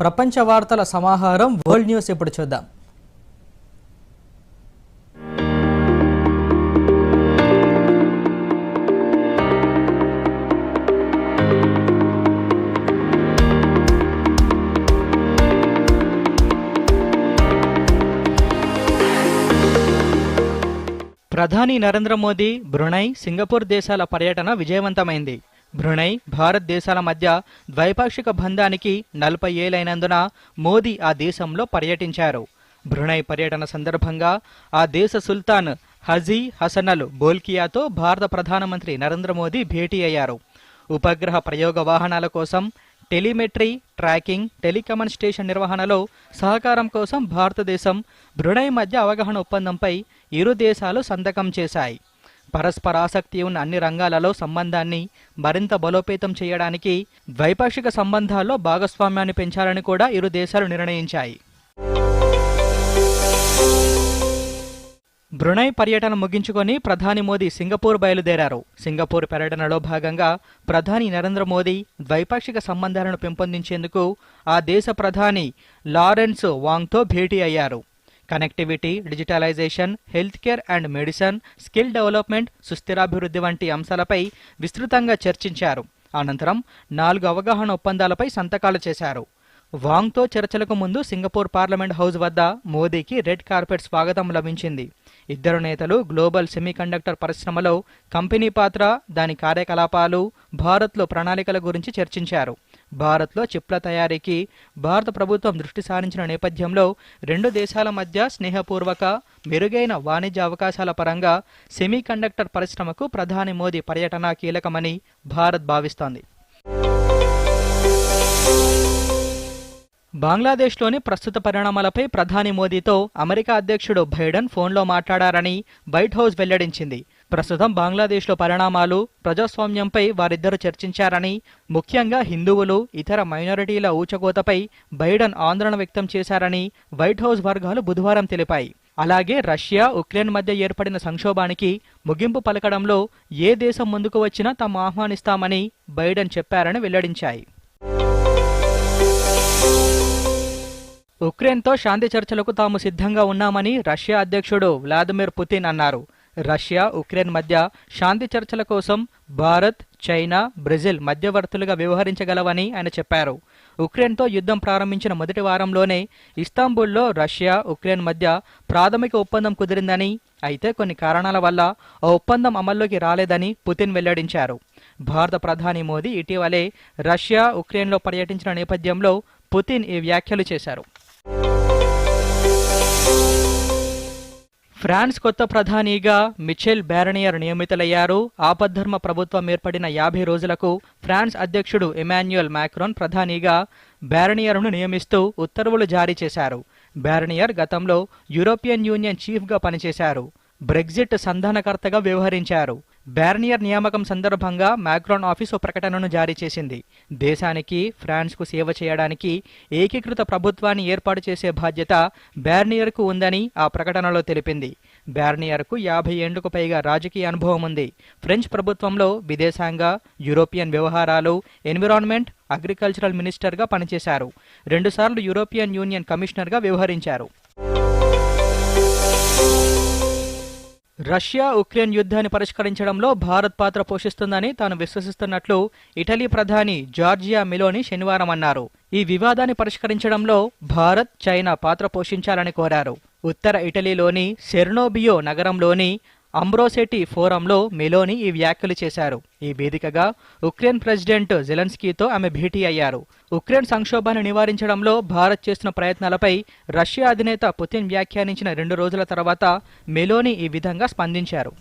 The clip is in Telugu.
ప్రపంచ వార్తల సమాహారం వరల్డ్ న్యూస్ ఇప్పుడు చూద్దాం. ప్రధాని నరేంద్ర మోదీ బ్రునై సింగపూర్ దేశాల పర్యటన విజయవంతమైంది. బ్రునై భారతదేశాల మధ్య ద్వైపాక్షిక బంధానికి నలభై ఏలైనందున మోదీ ఆ దేశంలో పర్యటించారు. బ్రునై పర్యటన సందర్భంగా ఆ దేశ సుల్తాన్ హజీ హసనల్ బోల్కియాతో భారత ప్రధానమంత్రి నరేంద్ర మోదీ భేటీ అయ్యారు. ఉపగ్రహ ప్రయోగ వాహనాల కోసం టెలిమెట్రీ ట్రాకింగ్ టెలికమ్యూనికేషన్ నిర్వహణలో సహకారం కోసం భారతదేశం బ్రునై మధ్య అవగాహన ఒప్పందంపై ఇరు దేశాలు సంతకం చేశాయి. పరస్పరాసక్తి ఉన్న అన్ని రంగాలలో సంబంధాన్ని మరింత బలోపేతం చేయడానికి ద్వైపాక్షిక సంబంధాల్లో భాగస్వామ్యాన్ని పెంచాలని కూడా ఇరు దేశాలు నిర్ణయించాయి. బ్రునై పర్యటన ముగించుకొని ప్రధాని మోదీ సింగపూర్ బయలుదేరారు. సింగపూర్ పర్యటనలో భాగంగా ప్రధాని నరేంద్ర మోదీ ద్వైపాక్షిక సంబంధాలను పెంపొందించేందుకు ఆ దేశ ప్రధాని లారెన్స్ వాంగ్తో భేటీ అయ్యారు. Connectivity digitalisation health care and medicine skill development సుస్థిరాభివృద్ధి వంటి అంశాలపై విస్తృతంగా చర్చించారు. అనంతరం నాలుగు అవగాహన ఒప్పందాలపై సంతకాలు చేశారు. వాంగ్తో చర్చలకు ముందు సింగపూర్ పార్లమెంట్ హౌస్ వద్ద మోదీకి రెడ్ కార్పెట్ స్వాగతం లభించింది. ఇద్దరు నేతలు గ్లోబల్ సెమీకండక్టర్ పరిశ్రమలో కంపెనీ పాత్ర దాని కార్యకలాపాలు భారత్లో ప్రణాళికల గురించి చర్చించారు. భారత్లో చిప్ల తయారీకి భారత ప్రభుత్వం దృష్టి సారించిన నేపథ్యంలో రెండు దేశాల మధ్య స్నేహపూర్వక మెరుగైన వాణిజ్య అవకాశాల పరంగా సెమీకండక్టర్ పరిశ్రమకు ప్రధాని మోదీ పర్యటన కీలకమని భారత్ భావిస్తోంది. బంగ్లాదేశ్లోని ప్రస్తుత పరిణామాలపై ప్రధాని మోదీతో అమెరికా అధ్యక్షుడు బైడెన్ ఫోన్లో మాట్లాడారని వైట్ హౌస్ వెల్లడించింది. ప్రస్తుతం బంగ్లాదేశ్లో పరిణామాలు ప్రజాస్వామ్యంపై వారిద్దరూ చర్చించారని ముఖ్యంగా హిందువులు ఇతర మైనారిటీల ఊచకోతపై బైడెన్ ఆందోళన వ్యక్తం చేశారని వైట్ హౌస్ వర్గాలు బుధవారం తెలిపాయి. అలాగే రష్యా ఉక్రెయిన్ మధ్య ఏర్పడిన సంక్షోభానికి ముగింపు పలకడంలో ఏ దేశం ముందుకు వచ్చినా తాము ఆహ్వానిస్తామని బైడెన్ చెప్పారని వెల్లడించాయి. ఉక్రెయిన్తో శాంతి చర్చలకు తాము సిద్ధంగా ఉన్నామని రష్యా అధ్యక్షుడు వ్లాదిమిర్ పుతిన్ అన్నారు. రష్యా ఉక్రెయిన్ మధ్య శాంతి చర్చల కోసం భారత్ చైనా బ్రెజిల్ మధ్యవర్తులుగా వ్యవహరించగలవని ఆయన చెప్పారు. ఉక్రెయిన్తో యుద్ధం ప్రారంభించిన మొదటి వారంలోనే ఇస్తాంబుల్లో రష్యా ఉక్రెయిన్ మధ్య ప్రాథమిక ఒప్పందం కుదిరిందని అయితే కొన్ని కారణాల వల్ల ఆ ఒప్పందం అమల్లోకి రాలేదని పుతిన్ వెల్లడించారు. భారత ప్రధాని మోదీ ఇటీవలే రష్యా ఉక్రెయిన్లో పర్యటించిన నేపథ్యంలో పుతిన్ ఈ వ్యాఖ్యలు చేశారు. ఫ్రాన్స్ కొత్త ప్రధానిగా మిచెల్ బ్యారనియర్ నియమితులయ్యారు. ఆపద్ధర్మ ప్రభుత్వం ఏర్పడిన యాభై రోజులకు ఫ్రాన్స్ అధ్యక్షుడు ఎమాన్యుయల్ మాక్రోన్ ప్రధానిగా బ్యారనియర్ను నియమిస్తూ ఉత్తర్వులు జారీ చేశారు. బ్యారనియర్ గతంలో యూరోపియన్ యూనియన్ చీఫ్గా పనిచేశారు. బ్రెగ్జిట్ సంధానకర్తగా వ్యవహరించారు. బ్యార్నియర్ నియామకం సందర్భంగా మ్యాక్రాన్ ఆఫీస్ ఓ ప్రకటనను జారీ చేసింది. దేశానికి ఫ్రాన్స్కు సేవ చేయడానికి ఏకీకృత ప్రభుత్వాన్ని ఏర్పాటు చేసే బాధ్యత బ్యార్నియర్కు ఉందని ఆ ప్రకటనలో తెలిపింది. బ్యార్నియర్కు యాభై ఏళ్ళకు పైగా రాజకీయ అనుభవం ఉంది. ఫ్రెంచ్ ప్రభుత్వంలో విదేశాంగ యూరోపియన్ వ్యవహారాలు ఎన్విరాన్మెంట్ అగ్రికల్చరల్ మినిస్టర్గా పనిచేశారు. రెండుసార్లు యూరోపియన్ యూనియన్ కమిషనర్గా వ్యవహరించారు. రష్యా ఉక్రెయిన్ యుద్ధాన్ని పరిష్కరించడంలో భారత్ పాత్ర పోషిస్తుందని తాను విశ్వసిస్తున్నట్లు ఇటలీ ప్రధాని జార్జియా మిలోని శనివారం అన్నారు. ఈ వివాదాన్ని పరిష్కరించడంలో భారత్ చైనా పాత్ర పోషించాలని కోరారు. ఉత్తర ఇటలీలోని సెర్నోబియో నగరంలోని అంబ్రోసెటి ఫోరంలో మెలోని ఈ వ్యాఖ్యలు చేశారు. ఈ వేదికగా ఉక్రెయిన్ ప్రెసిడెంట్ జెలెన్స్కీతో ఆమె భేటీ అయ్యారు. ఉక్రెయిన్ సంక్షోభాన్ని నివారించడంలో భారత్ చేస్తున్న ప్రయత్నాలపై రష్యా అధినేత పుతిన్ వ్యాఖ్యానించిన రెండు రోజుల తర్వాత మెలోని ఈ విధంగా స్పందించారు.